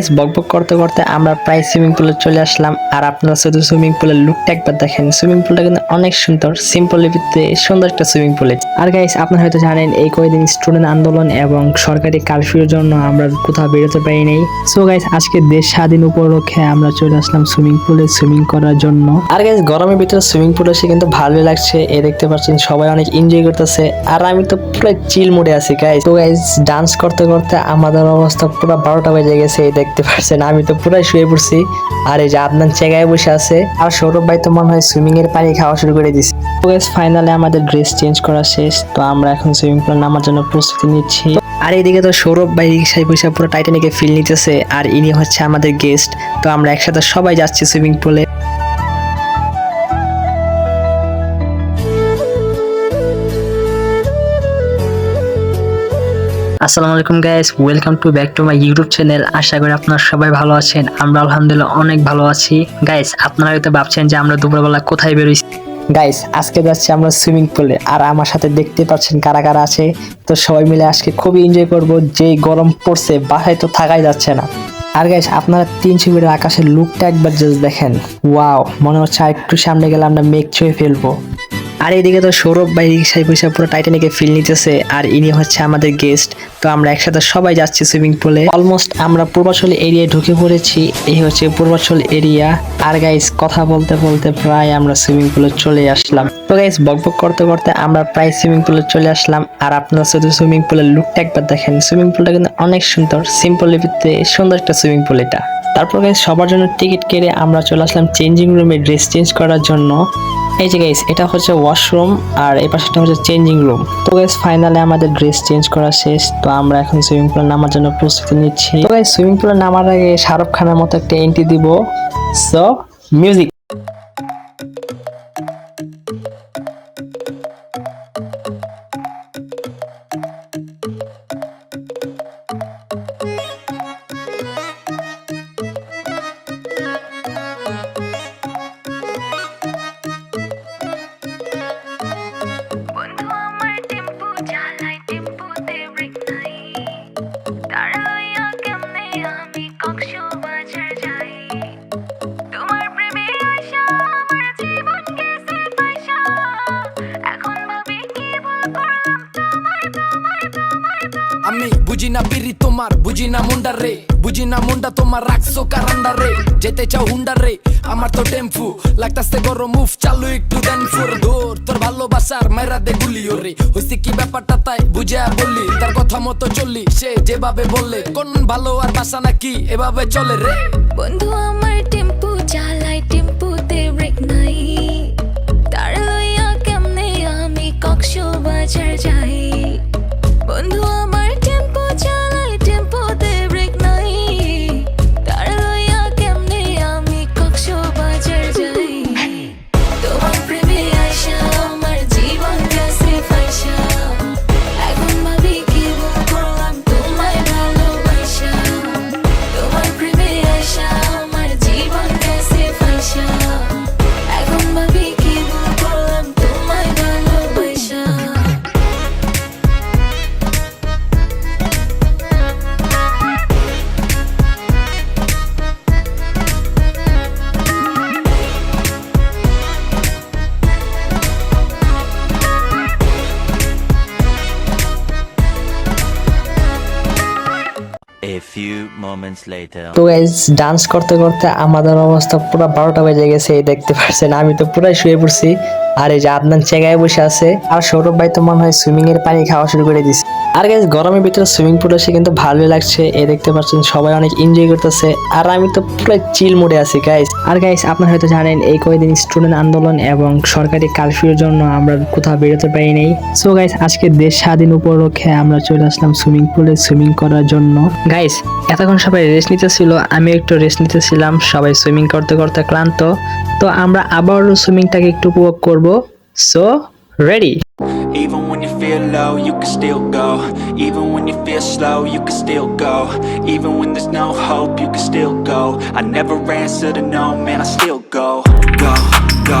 Guys বকবক করতে করতে আমরা প্রায় সুইমিং পুলে চলে আসলাম। আর আপনারা শুধু সুইমিং পুলের লুকটা একবার দেখেন। সুইমিং পুলটা কিন্তু অনেক সুন্দর সিম্পল লিপিতে সুন্দর একটা সুইমিং পুলে আর গাইস আপনারা হয়তো জানেন, এই কয়েকদিন স্টুডেন্ট আন্দোলন এবং সরকারি কারফিউর জন্য আমরা কোথাও বেরোতে পারি নাই। সো গাইস আজকে দেশ স্বাধীন উপলক্ষে আমরা চলে আসলাম সুইমিং পুলে সুইমিং করার জন্য। আর গাইস গরমের ভিতরে সুইমিং পুলে এসে কিন্তু ভালোই লাগছে। এ দেখতে পাচ্ছেন, সবাই অনেক এনজয় করতেছে। আর আমি তো পুরো চিল মুডে আছি গাইস তো গাইস ডান্স করতে করতে আমাদের অবস্থা পুরো বারোটা বেজে গেছে, এই দেখতে পাচ্ছেন। আমি তো পুরাই শুয়ে পড়ছি। আর এই যে আপনার জায়গায় বসে আছে। আর সৌরভ ভাই তো মনে হয় সুইমিং এর পানি খাওয়া শুরু করে দিছে। তো গাইস ফাইনালি আমাদের ড্রেস চেঞ্জ করা শেষ। তো আমরা এখন সুইমিং পুলে নামার জন্য প্রস্তুতি নিচ্ছি। আর এইদিকে তো সৌরভ ভাই রিক্সায় বসে পুরো টাইটানিকে ফিল নিতেছে, আর ইনি হচ্ছে আমাদের গেস্ট তো আমরা একসাথে সবাই যাচ্ছি সুইমিং পুলে আসসালামু আলাইকুম guys welcome to back to my YouTube channel আশা করি আপনারা সবাই ভালো আছেন। আমরা আলহামদুলিল্লাহ অনেক ভালো আছি। গাইস আপনারা হয়তো ভাবছেন যে আমরা দুপুরবেলা কোথায় বেরোইছি? গাইস আজকে যাচ্ছি আমরা সুইমিং পুলে আর আমার সাথে দেখতে পাচ্ছেন কারা কারা আছে। তো সবাই মিলে আজকে খুবই এনজয় করব। যে গরম পড়ছে, বাসায় তো থাকাই যাচ্ছে না। আর গাইস আপনারা তিন ছবির আকাশের লুকটা একবার জাস্ট দেখেন। ওয়াও মনে হচ্ছে আর একটু সামনে গেলে আমরা মেঘ ছুঁয়ে ফেলব। আর এইদিকে তো সৌরভ ভাই রিক্সায় বসে পুরো টাইটানিকে ফিল নিতেছে, আর ইনি হচ্ছে আমাদের গেস্ট তো আমরা একসাথে সবাই যাচ্ছি সুইমিং পুলে অলমোস্ট আমরা পূর্বাচল এরিয়ায় ঢুকে পড়েছি, এই হচ্ছে পূর্বাচল এরিয়া আর গাইস কথা বলতে বলতে প্রায় আমরা সুইমিং পুলে চলে আসলাম। তো গাইস বকবক করতে করতে আমরা প্রায় সুইমিং পুলে চলে আসলাম, আর আপনারা শুধু সুইমিং পুলের লুকটা একবার দেখেন। সুইমিং পুলটা কিন্তু অনেক সুন্দর সিম্পল লিপিতে সুন্দর একটা সুইমিং পুল এটা। তারপর সবার জন্য টিকিট কেটে আমরা চলে আসলাম চেঞ্জিং রুমে ড্রেস চেঞ্জ করার জন্য। এই যে গাইস এটা হচ্ছে ওয়াশরুম আর এই পাশেটা হচ্ছে চেঞ্জিং রুম তো গাইস ফাইনালি আমাদের ড্রেস চেঞ্জ করা শেষ। তো আমরা এখন সুইমিং পুলে নামার জন্য প্রস্তুতি নিচ্ছি। তো গাইস সুইমিং পুলে নামার আগে শাহরুখ খানের মতো একটা এন্ট্রি দিব। সো মিউজিক বুঝি না মুন্ডা রে বুঝি না মুন্ডা তোমার রাখছো কারান্ডা রে। যেতে চাও হুন্ডা রে, আমার তো টেম্পু। লাগতাছে গরম মুভ চালু একটু দেন ফুর। দূর তোর ভালোবাসার মেরা দে গুলি হইছে কি ব্যাপারটা তাই বুঝে বললি তার কথা মতো চললি সে যেভাবে বললে কোন ভালো আর বাসা নাকি এভাবে চলে রে। বন্ধু, আমার টেম্পু চালাই টেম্পুতে ব্রেক নাই। দাঁড়াইয়া কেমনে আমি কক্সবাজার যাই? তো গাইজ ডান্স করতে করতে আমাদের অবস্থা পুরো বারোটা বেজে গেছে, এই দেখতে পাচ্ছেন আমি তো পুরাই শুয়ে পড়ছি। আর এই যে আদনান চেগায় বসে আছে, আর সৌরভ ভাই তো মনে হয় সুইমিং এর পানি খাওয়া শুরু করে দিছে। আর গাইজ গরমের ভিতরে সুইমিং পুলে এসে কিন্তু ভালোই লাগছে, এই দেখতে পাচ্ছেন, সবাই অনেক এনজয় করতেছে, আর আমি তো পুরো চিল মোডে আছি গাইজ আর গাইজ আপনারা হয়তো জানেন, এই কয়েকদিন স্টুডেন্ট আন্দোলন এবং সরকারি কারফিউর জন্য আমরা কোথাও বেরোতে পারি নাই। সো গাইজ আজকে দেশ স্বাধীন উপলক্ষে আমরা চলে আসলাম সুইমিং পুলে সুইমিং করার জন্য। গাইজ এতক্ষণ সবাই রেস্ট নিতেছিল আমি একটু রেস্ট নিতেছিলাম সবাই সুইমিং করতে করতে ক্লান্ত তো আমরা আবারও সুইমিংটাকে একটু উপভোগ করব so ready Even when you feel low, you can still go. Even when you feel slow, you can still go. Even when there's no hope, you can still go. I never answer to no, man, I still go, go, go,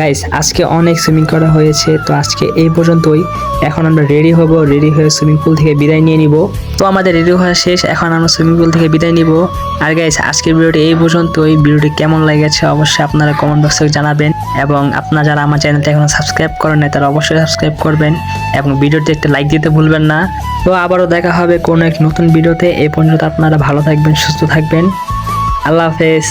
guys আজকে অনেক swimming করা হয়েছে, তো আজকে এই পর্যন্তই। এখন আমরা রেডি হব রেডি হয়ে সুইমিং পুল থেকে বিদায় নিয়ে নিব। তো আমাদের রেডি হওয়া শেষ, এখন আমরা সুইমিং পুল থেকে বিদায় নিব। আর গাইস আজকের ভিডিওটি এই পর্যন্তই। ভিডিওটি কেমন লেগেছে অবশ্যই আপনারা কমেন্ট বক্সে জানাবেন। এবং আপনারা যারা আমার চ্যানেলটা এখন সাবস্ক্রাইব করেন নাই, তারা অবশ্যই সাবস্ক্রাইব করবেন। এবং ভিডিওটি একটা লাইক দিতে ভুলবেন না। তো আবারও দেখা হবে কোনো এক নতুন ভিডিওতে। এই পর্যন্ত আপনারা ভালো থাকবেন, সুস্থ থাকবেন। আল্লাহ হাফেজ।